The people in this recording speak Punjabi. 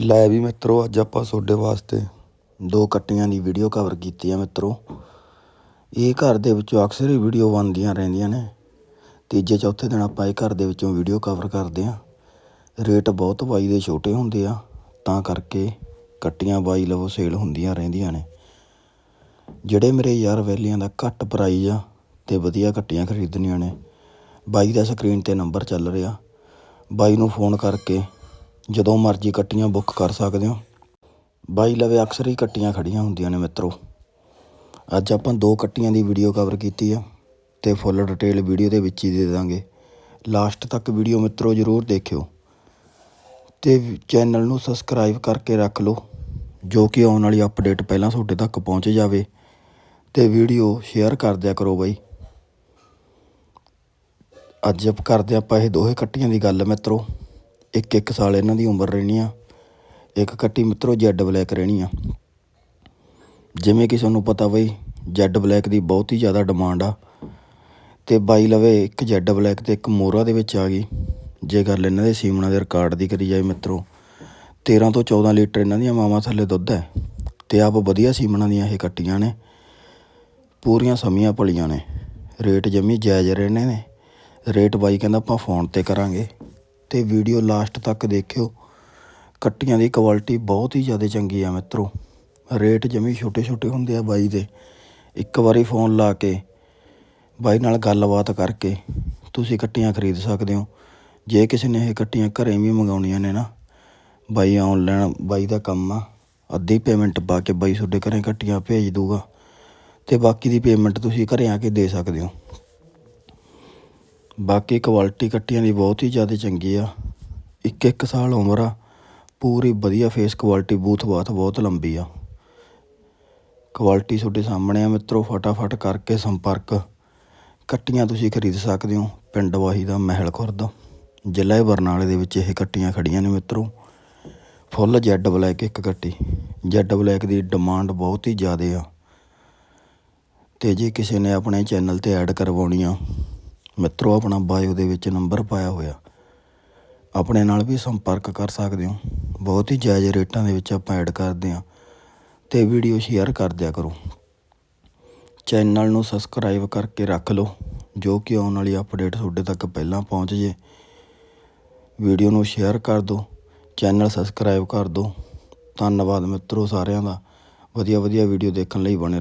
ਲੈ ਵੀ ਮਿੱਤਰੋ, ਅੱਜ ਆਪਾਂ ਤੁਹਾਡੇ ਵਾਸਤੇ ਦੋ ਕੱਟੀਆਂ ਦੀ ਵੀਡੀਓ ਕਵਰ ਕੀਤੀ ਆ ਮਿੱਤਰੋ। ਇਹ ਘਰ ਦੇ ਵਿੱਚੋਂ ਅਕਸਰ ਹੀ ਵੀਡੀਓ ਬਣਦੀਆਂ ਰਹਿੰਦੀਆਂ ਨੇ। ਤੀਜੇ, ਚੌਥੇ ਦਿਨ ਆਪਾਂ ਇਹ ਘਰ ਦੇ ਵਿੱਚੋਂ ਵੀਡੀਓ ਕਵਰ ਕਰਦੇ ਆ। ਰੇਟ ਬਹੁਤ ਬਾਈ ਦੇ ਛੋਟੇ ਹੁੰਦੇ ਆ, ਤਾਂ ਕਰਕੇ ਕੱਟੀਆਂ ਬਾਈ ਲਵੋ ਸੇਲ ਹੁੰਦੀਆਂ ਰਹਿੰਦੀਆਂ ਨੇ। ਜਿਹੜੇ ਮੇਰੇ ਯਾਰ ਵੈਲੀਆਂ ਦਾ ਘੱਟ ਪ੍ਰਾਈਜ਼ ਆ ਤੇ ਵਧੀਆ ਕੱਟੀਆਂ ਖਰੀਦਣੀਆਂ ਨੇ, ਬਾਈ ਦਾ ਸਕਰੀਨ ਤੇ ਨੰਬਰ ਚੱਲ ਰਿਹਾ। ਬਾਈ ਨੂੰ ਫੋਨ ਕਰਕੇ ਜਦੋਂ ਮਰਜ਼ੀ ਕੱਟੀਆਂ ਬੁੱਕ ਕਰ ਸਕਦੇ ਹੋ। ਬਾਈ ਲਵੇ ਅਕਸਰ ਹੀ ਕੱਟੀਆਂ ਖੜੀਆਂ ਹੁੰਦੀਆਂ ਨੇ ਮਿੱਤਰੋ। ਅੱਜ ਆਪਾਂ ਦੋ ਕੱਟੀਆਂ ਦੀ ਵੀਡੀਓ ਕਵਰ ਕੀਤੀ ਆ ਤੇ ਫੁੱਲ ਡਿਟੇਲ ਵੀਡੀਓ ਦੇ ਵਿੱਚ ਹੀ ਦੇ ਦਾਂਗੇ। ਲਾਸਟ ਤੱਕ ਵੀਡੀਓ ਮਿੱਤਰੋ ਜ਼ਰੂਰ ਦੇਖਿਓ। ਤੇ ਚੈਨਲ ਨੂੰ ਸਬਸਕ੍ਰਾਈਬ ਕਰਕੇ ਰੱਖ ਲਓ, ਜੋ ਕਿ ਆਉਣ ਵਾਲੀ ਅਪਡੇਟ ਪਹਿਲਾਂ ਤੁਹਾਡੇ ਤੱਕ ਪਹੁੰਚ ਜਾਵੇ। ਤੇ ਵੀਡੀਓ ਸ਼ੇਅਰ ਕਰ ਦਿਆ ਕਰੋ ਬਾਈ। ਅੱਜ ਆਪ ਕਰਦੇ ਆਪਾਂ ਇਹ ਦੋਹੇ ਕੱਟੀਆਂ ਦੀ ਗੱਲ ਮਿੱਤਰੋ। ਇੱਕ ਇੱਕ ਸਾਲ ਇਹਨਾਂ ਦੀ ਉਮਰ ਰਹਿਣੀ ਆ, ਇੱਕ ਕੱਟੀ ਮਿੱਤਰੋ ਜੈਡ ਬਲੈਕ ਰਹਿਣੀ ਆ। ਜਿਵੇਂ ਕਿ ਤੁਹਾਨੂੰ ਪਤਾ ਬਈ, ਜੈਡ ਬਲੈਕ ਦੀ ਬਹੁਤ ਹੀ ਜ਼ਿਆਦਾ ਡਿਮਾਂਡ ਆ। ਤੇ ਬਾਈ ਲਵੇ, ਇੱਕ ਜੈਡ ਬਲੈਕ ਤੇ ਇੱਕ ਮੋਰਾ ਦੇ ਵਿੱਚ ਆ ਗਈ। ਜੇ ਗੱਲ ਇਹਨਾਂ ਦੇ ਸੀਮਣਾ ਦੇ ਰਿਕਾਰਡ ਦੀ ਕਰੀ ਜਾਏ ਮਿੱਤਰੋ 13 ਤੋਂ 14 ਲੀਟਰ ਇਹਨਾਂ ਦੀਆਂ ਮਾਵਾਂ ਥੱਲੇ ਦੁੱਧ ਹੈ। ਤੇ ਆਪ ਵਧੀਆ ਸੀਮਣਾ ਦੀਆਂ ਇਹ ਕੱਟੀਆਂ ਨੇ। ਪੂਰੀਆਂ ਸਮੀਆਂ ਭਲੀਆਂ ਨੇ। ਰੇਟ ਜਮੀ ਜਾਇਜ਼ ਰਹਿਣੇ ਨੇ। ਰੇਟ ਬਾਈ ਕਹਿੰਦਾ ਆਪਾਂ ਫੋਨ ਤੇ ਕਰਾਂਗੇ। ਅਤੇ ਵੀਡੀਓ ਲਾਸਟ ਤੱਕ ਦੇਖਿਓ। ਕੱਟੀਆਂ ਦੀ ਕੁਆਲਿਟੀ ਬਹੁਤ ਹੀ ਜ਼ਿਆਦਾ ਚੰਗੀ ਆ ਮਿੱਤਰੋ। ਰੇਟ ਜਮੀ ਛੋਟੇ ਛੋਟੇ ਹੁੰਦੇ ਆ ਬਾਈ ਦੇ। ਇੱਕ ਵਾਰੀ ਫੋਨ ਲਾ ਕੇ ਬਾਈ ਨਾਲ ਗੱਲਬਾਤ ਕਰਕੇ ਤੁਸੀਂ ਕੱਟੀਆਂ ਖਰੀਦ ਸਕਦੇ ਹੋ। ਜੇ ਕਿਸੇ ਨੇ ਇਹ ਕੱਟੀਆਂ ਘਰੇ ਵੀ ਮੰਗਾਉਣੀਆਂ ਨੇ ਨਾ, ਬਾਈ ਆਨਲਾਈਨ ਬਾਈ ਦਾ ਕੰਮ ਆ। ਅੱਧੀ ਪੇਮੈਂਟ ਪਾ ਕੇ ਬਾਈ ਤੁਹਾਡੇ ਘਰੇ ਕੱਟੀਆਂ ਭੇਜ ਦੂਗਾ। ਤੇ ਬਾਕੀ ਦੀ ਪੇਮੈਂਟ ਤੁਸੀਂ ਘਰੇ ਆ ਕੇ ਦੇ ਸਕਦੇ ਹੋ। ਬਾਕੀ ਕੁਆਲਿਟੀ ਕੱਟੀਆਂ ਦੀ ਬਹੁਤ ਹੀ ਜ਼ਿਆਦਾ ਚੰਗੀ ਆ। ਇੱਕ ਇੱਕ ਸਾਲ ਉਮਰ ਆ। ਪੂਰੀ ਵਧੀਆ ਫੇਸ ਕੁਆਲਿਟੀ ਬੂਥ ਬਾਥ ਬਹੁਤ ਲੰਬੀ ਆ। ਕੁਆਲਿਟੀ ਤੁਹਾਡੇ ਸਾਹਮਣੇ ਆ ਮਿੱਤਰੋ, ਫਟਾਫਟ ਕਰਕੇ ਸੰਪਰਕ। ਕੱਟੀਆਂ ਤੁਸੀਂ ਖਰੀਦ ਸਕਦੇ ਹੋ ਪਿੰਡ ਵਾਹੀ ਦਾ ਮਹਿਲ ਖੁਰਦ। ਜ਼ਿਲ੍ਹਾ ਬਰਨਾਲੇ ਦੇ ਵਿੱਚ ਇਹ ਕੱਟੀਆਂ ਖੜੀਆਂ ਨੇ ਮਿੱਤਰੋ। ਫੁੱਲ ਜੈਡ ਬਲੈਕ ਇੱਕ ਕੱਟੀ। ਜੈਡ ਬਲੈਕ ਦੀ ਡਿਮਾਂਡ ਬਹੁਤ ਹੀ ਜ਼ਿਆਦਾ ਆ। ਤੇ ਜੇ ਕਿਸੇ ਨੇ ਆਪਣੇ ਚੈਨਲ ਤੇ ਐਡ ਕਰਵਾਉਣੀ ਆ ਮਿੱਤਰੋ, ਆਪਣਾ ਬਾਇਓ ਦੇ ਵਿੱਚ ਨੰਬਰ ਪਾਇਆ ਹੋਇਆ। ਆਪਣੇ ਨਾਲ ਵੀ ਸੰਪਰਕ ਕਰ ਸਕਦੇ ਹੋ। ਬਹੁਤ ਹੀ ਜਾਇਜ਼ ਰੇਟਾਂ ਦੇ ਵਿੱਚ ਆਪਾਂ ਐਡ ਕਰਦੇ ਹਾਂ। ਤੇ ਵੀਡੀਓ ਸ਼ੇਅਰ ਕਰ ਦਿਆ ਕਰੋ। ਚੈਨਲ ਨੂੰ ਸਬਸਕ੍ਰਾਈਬ ਕਰਕੇ ਰੱਖ ਲਓ, ਜੋ ਕਿ ਆਉਣ ਵਾਲੀ ਅਪਡੇਟ ਤੁਹਾਡੇ ਤੱਕ ਪਹਿਲਾਂ ਪਹੁੰਚ ਜੇ। ਵੀਡੀਓ ਨੂੰ ਸ਼ੇਅਰ ਕਰ ਦਿਓ, ਚੈਨਲ ਸਬਸਕ੍ਰਾਈਬ ਕਰ ਦਿਓ। ਧੰਨਵਾਦ ਮਿੱਤਰੋ ਸਾਰਿਆਂ ਦਾ। ਵਧੀਆ ਵਧੀਆ ਵੀਡੀਓ ਦੇਖਣ ਲਈ ਬਣੇ ਰਹੋ।